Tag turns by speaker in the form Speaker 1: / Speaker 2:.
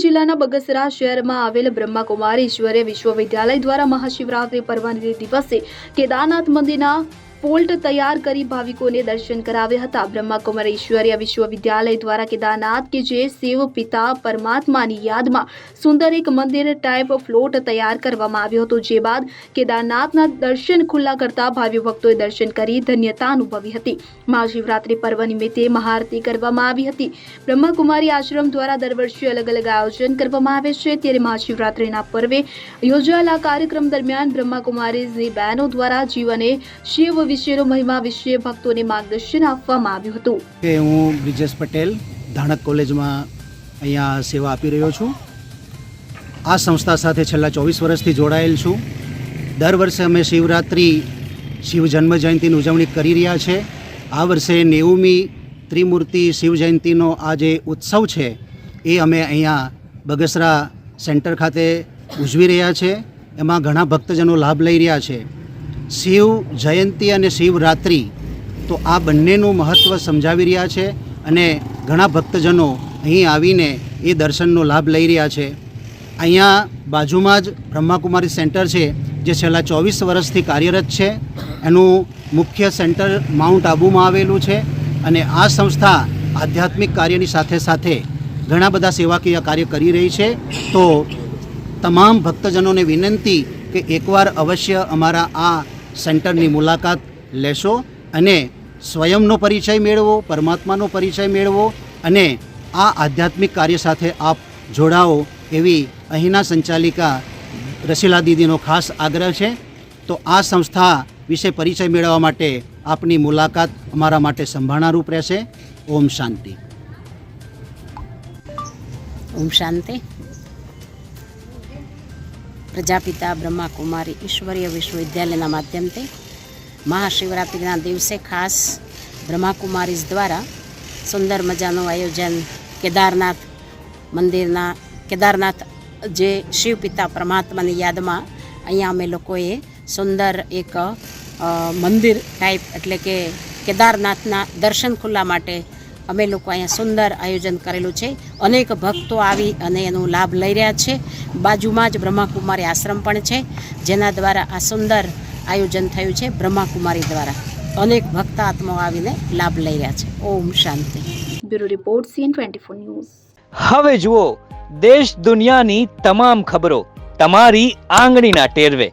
Speaker 1: જિલ્લાના બગસરા શહેરમાં આવેલ બ્રહ્માકુમારી ઈશ્વરીય વિશ્વવિદ્યાલય દ્વારા મહાશિવરાત્રિ પર્વની દિવસે કેદારનાથ મંદિરના ફોલ્ટ તૈયાર કરી ભાવિકોને દર્શન કરાવ્યા હતા. બ્રહ્માકુમારી ઈશ્વરીય વિશ્વવિદ્યાલય દ્વારા કેદારનાથ કે જે શિવ પિતા પરમાત્માની યાદમાં સુંદર એક મંદિર ટાઈપ ફ્લોટ તૈયાર કરવામાં આવ્યો હતો. જે બાદ કેદારનાથના દર્શન ખુલ્લા કરતા ભાવિ ભક્તોએ દર્શન કરી ધન્યતા અનુભવી હતી. મહાશિવરાત્રિ પર્વ નિમિત્તે મહાઆરતી કરવામાં આવી હતી. બ્રહ્માકુમારી આશ્રમ દ્વારા દર વર્ષે અલગ અલગ આયોજન કરવામાં આવે છે. ત્યારે મહાશિવરાત્રિના પર્વે યોજાયેલા કાર્યક્રમ દરમિયાન બ્રહ્માકુમારીની બહેનો દ્વારા જીવને શિવ વિશેનો મહિમા વિશે ભક્તોને માર્ગદર્શન આપવામાં આવ્યું હતું.
Speaker 2: કે હું બ્રિજેશ પટેલ ધાણક કોલેજમાં અહીંયા સેવા આપી રહ્યો છું. આ સંસ્થા સાથે છેલ્લા ચોવીસ વર્ષથી જોડાયેલ છું. દર વર્ષે અમે શિવરાત્રિ, શિવ જન્મ જયંતિની ઉજવણી કરી રહ્યા છે. આ વર્ષે નેવુમી ત્રિમૂર્તિ શિવ જયંતિનો આ જે ઉત્સવ છે, એ અમે અહીંયા બગસરા સેન્ટર ખાતે ઉજવી રહ્યા છે. એમાં ઘણા ભક્તજનો લાભ લઈ રહ્યા છે. શિવ જયંતિ અને શિવરાત્રિ, તો આ બંનેનું મહત્ત્વ સમજાવી રહ્યા છે અને ઘણા ભક્તજનો અહીં આવીને એ દર્શનનો લાભ લઈ રહ્યા છે. અહીંયા બાજુમાં જ બ્રહ્માકુમારી સેન્ટર છે, જે છેલ્લા ચોવીસ વર્ષથી કાર્યરત છે. એનું મુખ્ય સેન્ટર માઉન્ટ આબુમાં આવેલું છે અને આ સંસ્થા આધ્યાત્મિક કાર્યની સાથે સાથે ઘણા બધા સેવાકીય કાર્ય કરી રહી છે. તો તમામ ભક્તજનોને વિનંતી કે એકવાર અવશ્ય અમારા આ સેન્ટરની મુલાકાત લેશો અને સ્વયંનો પરિચય મેળવો, પરમાત્માનો પરિચય મેળવો અને આ આધ્યાત્મિક કાર્ય સાથે આપ જોડાઓ એવી અહીંના સંચાલિકા રસીલા દીદીનો ખાસ આગ્રહ છે. તો આ સંસ્થા વિશે પરિચય મેળવવા માટે આપની મુલાકાત અમારા માટે સંભાળનારૂપ રહેશે. ઓમ શાંતિ.
Speaker 3: ઓમ શાંતિ. પ્રજાપિતા બ્રહ્માકુમારી ઈશ્વરીય વિશ્વવિદ્યાલયના માધ્યમથી મહાશિવરાત્રિના દિવસે ખાસ બ્રહ્માકુમારીઝ દ્વારા સુંદર મજાનું આયોજન કેદારનાથ મંદિરના, કેદારનાથ જે શિવપિતા પરમાત્માની યાદમાં અહીંયા અમે લોકોએ સુંદર એક મંદિર ટાઈપ એટલે કે કેદારનાથના દર્શન ખુલ્લા માટે અમે લોકો અહીંયા સુંદર આયોજન કરેલું છે. અનેક ભક્તો આવી અને એનો લાભ લઈ રહ્યા છે. બાજુમાં જ બ્રહ્માકુમારી આશ્રમ પણ છે જેના દ્વારા આ સુંદર આયોજન થયું છે બ્રહ્માકુમારી દ્વારા. અનેક ભક્ત આત્માઓ આવીને લાભ લઈ રહ્યા છે. ઓમ શાંતિ.
Speaker 1: Bureau report CN twenty four news.
Speaker 4: હવે જુઓ દેશ દુનિયાની તમામ ખબરો તમારી આંગળીના ટેરવે.